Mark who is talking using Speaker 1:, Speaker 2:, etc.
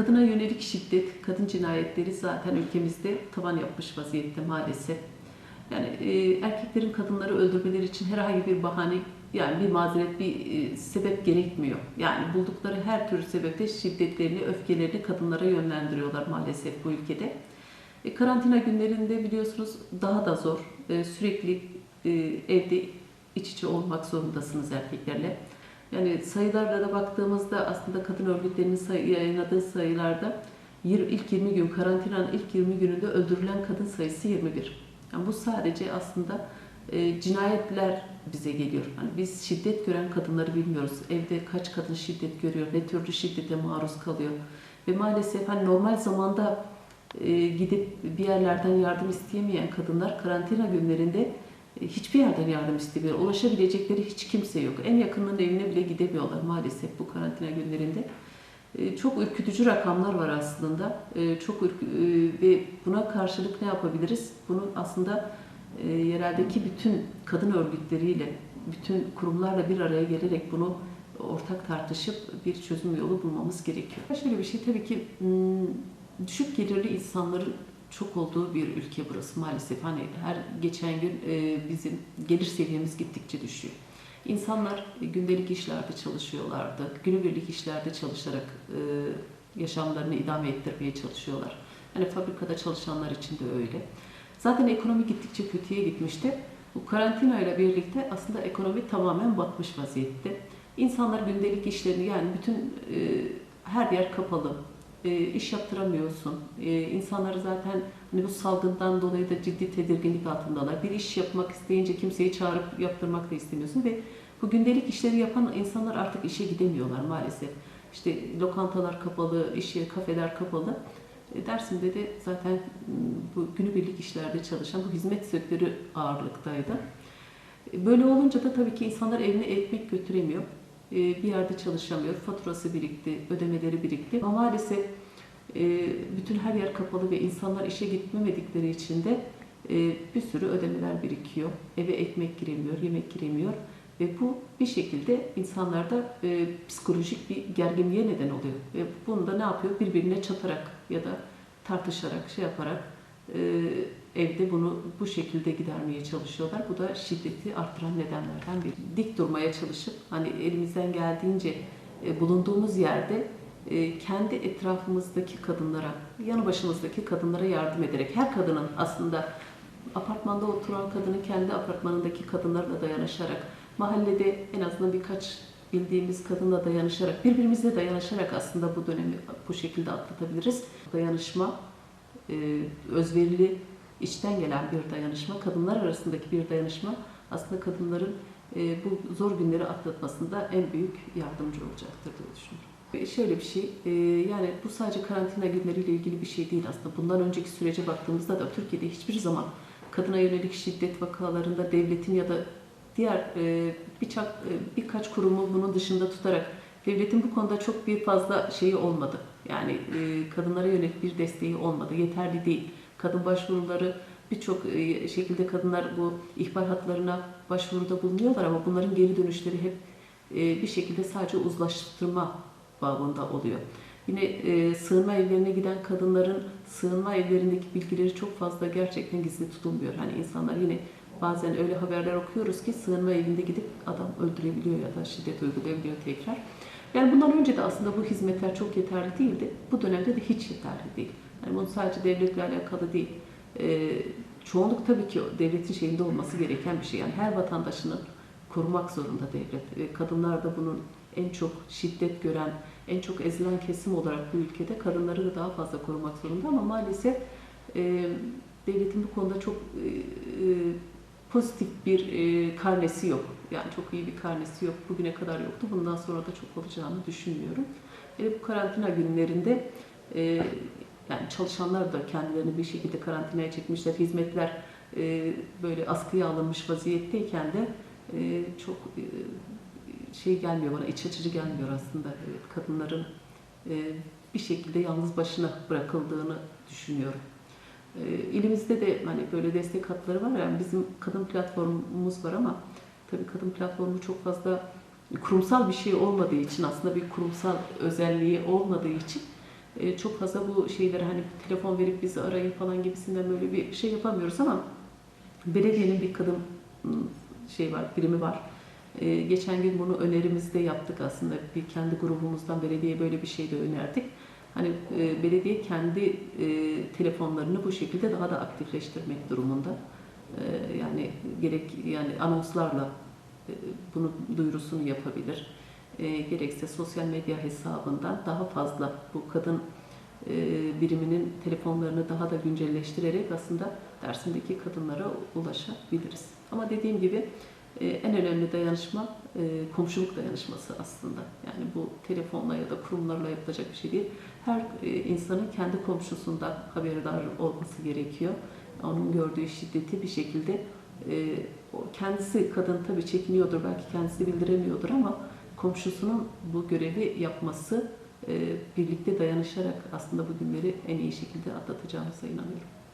Speaker 1: Kadına yönelik şiddet, kadın cinayetleri zaten ülkemizde tavan yapmış vaziyette maalesef. Yani e, erkeklerin kadınları öldürmeleri için herhangi bir bahane yani bir mazeret, bir e, sebep gerekmiyor. Yani buldukları her türlü sebepte şiddetlerini, öfkelerini kadınlara yönlendiriyorlar maalesef bu ülkede. E, karantina günlerinde biliyorsunuz daha da zor. E, sürekli e, evde iç içe olmak zorundasınız erkeklerle. Yani sayılarla da baktığımızda aslında kadın örgütlerinin sayı, yayınladığı sayılarda ilk 20 gün, karantinanın ilk 20 gününde öldürülen kadın sayısı 21. Yani bu sadece aslında e, cinayetler bize geliyor. Yani biz şiddet gören kadınları bilmiyoruz. Evde kaç kadın şiddet görüyor, ne türlü şiddete maruz kalıyor. Ve maalesef hani normal zamanda e, gidip bir yerlerden yardım isteyemeyen kadınlar karantina günlerinde hiçbir yerden yardım istemiyor. Ulaşabilecekleri hiç kimse yok. En yakınının evine bile gidemiyorlar maalesef bu karantina günlerinde. E, Çok ürkütücü rakamlar var aslında. E, Çok ürkü- e, ve buna karşılık ne yapabiliriz? Bunu aslında yereldeki bütün kadın örgütleriyle, bütün kurumlarla bir araya gelerek bunu ortak tartışıp bir çözüm yolu bulmamız gerekiyor. Şöyle bir şey tabii ki düşük gelirli insanların çok olduğu bir ülke burası maalesef. Hani her geçen gün e, bizim gelir seviyemiz gittikçe düşüyor. İnsanlar gündelik işlerde çalışıyorlardı. Günübirlik işlerde çalışarak e, yaşamlarını idame ettirmeye çalışıyorlar. Hani fabrikada çalışanlar için de öyle. Zaten ekonomi gittikçe kötüye gitmişti. Bu karantina ile birlikte aslında ekonomi tamamen batmış vaziyette. İnsanlar gündelik işlerini yani bütün e, her yer kapalı. E, iş yaptıramıyorsun. E, insanlar zaten hani bu salgından dolayı da ciddi tedirginlik altındalar. Bir iş yapmak isteyince kimseyi çağırıp yaptırmak da istemiyorsun ve bu gündelik işleri yapan insanlar artık işe gidemiyorlar maalesef. İşte lokantalar kapalı, iş yeri, kafeler kapalı. E, Dersim'de de zaten m, bu günübirlik işlerde çalışan bu hizmet sektörü ağırlıktaydı. Böyle olunca da tabii ki insanlar evine ekmek götüremiyor. E, Bir yerde çalışamıyor. Faturası birikti, ödemeleri birikti. Ama maalesef e, bütün her yer kapalı ve insanlar işe gitmemedikleri için de e, bir sürü ödemeler birikiyor. Eve ekmek giremiyor, yemek giremiyor. Ve bu bir şekilde insanlarda e, psikolojik bir gerginliğe neden oluyor. Ve bunu da ne yapıyor? Birbirine çatarak ya da tartışarak, şey yaparak evde bunu bu şekilde gidermeye çalışıyorlar. Bu da şiddeti arttıran nedenlerden biri. Dik durmaya çalışıp hani elimizden geldiğince e, bulunduğumuz yerde e, kendi etrafımızdaki kadınlara, yanı başımızdaki kadınlara yardım ederek her kadının aslında apartmanda oturan kadının kendi apartmanındaki kadınlarla dayanışarak, mahallede en azından birkaç bildiğimiz kadınla dayanışarak, birbirimizle dayanışarak aslında bu dönemi bu şekilde atlatabiliriz. Dayanışma, e, özverili, içten gelen bir dayanışma, kadınlar arasındaki bir dayanışma aslında kadınların e, bu zor günleri atlatmasında en büyük yardımcı olacaktır diye düşünüyorum. E, Şöyle bir şey, e, yani bu sadece karantina günleriyle ilgili bir şey değil aslında. Bundan önceki sürece baktığımızda da Türkiye'de hiçbir zaman kadına yönelik şiddet vakalarında devletin ya da diğer e, birçok e, birkaç kurumu bunun dışında tutarak devletin bu konuda çok bir fazla şeyi olmadı. Yani kadınlara yönelik bir desteği olmadı. Yeterli değil. Kadın başvuruları birçok e, şekilde kadınlar bu ihbar hatlarına başvuruda bulunuyorlar ama bunların geri dönüşleri hep e, bir şekilde sadece uzlaştırma babında oluyor. Yine e, sığınma evlerine giden kadınların sığınma evlerindeki bilgileri çok fazla gerçekten gizli tutulmuyor. Hani insanlar yine bazen öyle haberler okuyoruz ki sığınma evinde gidip adam öldürebiliyor ya da şiddet uygulayabiliyor tekrar. Yani bundan önce de aslında bu hizmetler çok yeterli değildi. Bu dönemde de hiç yeterli değil. Yani bunu sadece devletle alakalı değil. E, çoğunluk tabii ki devletin şeyinde olması gereken bir şey. Yani her vatandaşının korumak zorunda devlet. Ve kadınlar da bunun en çok şiddet gören, en çok ezilen kesim olarak bu ülkede kadınları da daha fazla korumak zorunda ama maalesef e, devletin bu konuda çok e, e, pozitif bir e, karnesi yok. Yani çok iyi bir karnesi yok. Bugüne kadar yoktu. Bundan sonra da çok olacağını düşünmüyorum. E, bu karantina günlerinde e, yani çalışanlar da kendilerini bir şekilde karantinaya çekmişler. Hizmetler e, böyle askıya alınmış vaziyetteyken de e, çok e, şey gelmiyor bana, iç açıcı gelmiyor aslında. Evet, kadınların e, bir şekilde yalnız başına bırakıldığını düşünüyorum. İlimizde de hani böyle destek hatları var. Yani bizim kadın platformumuz var ama tabii kadın platformu çok fazla kurumsal bir şey olmadığı için aslında bir kurumsal özelliği olmadığı için e, çok fazla bu şeyleri hani telefon verip bizi arayın falan gibisinden böyle bir şey yapamıyoruz ama belediyenin bir kadın ım, şey var, birimi var. E, geçen gün bunu önerimizde yaptık aslında. Bir kendi grubumuzdan belediyeye böyle bir şey de önerdik. Hani e, belediye kendi e, telefonlarını bu şekilde daha da aktifleştirmek durumunda. E, yani gerek yani anonslarla e, bunu duyurusunu yapabilir. E, gerekse sosyal medya hesabından daha fazla bu kadın e, biriminin telefonlarını daha da güncelleştirerek aslında Dersim'deki kadınlara ulaşabiliriz. Ama dediğim gibi e, en önemli dayanışma e, komşuluk dayanışması aslında. Yani bu telefonla ya da kurumlarla yapılacak bir şey değil. Her e, insanın kendi komşusundan haberdar olması gerekiyor. Onun gördüğü şiddeti bir şekilde e, kendisi kadın tabii çekiniyordur, belki kendisi bildiremiyordur ama komşusunun bu görevi yapması birlikte dayanışarak aslında bu günleri en iyi şekilde atlatacağımıza inanıyorum.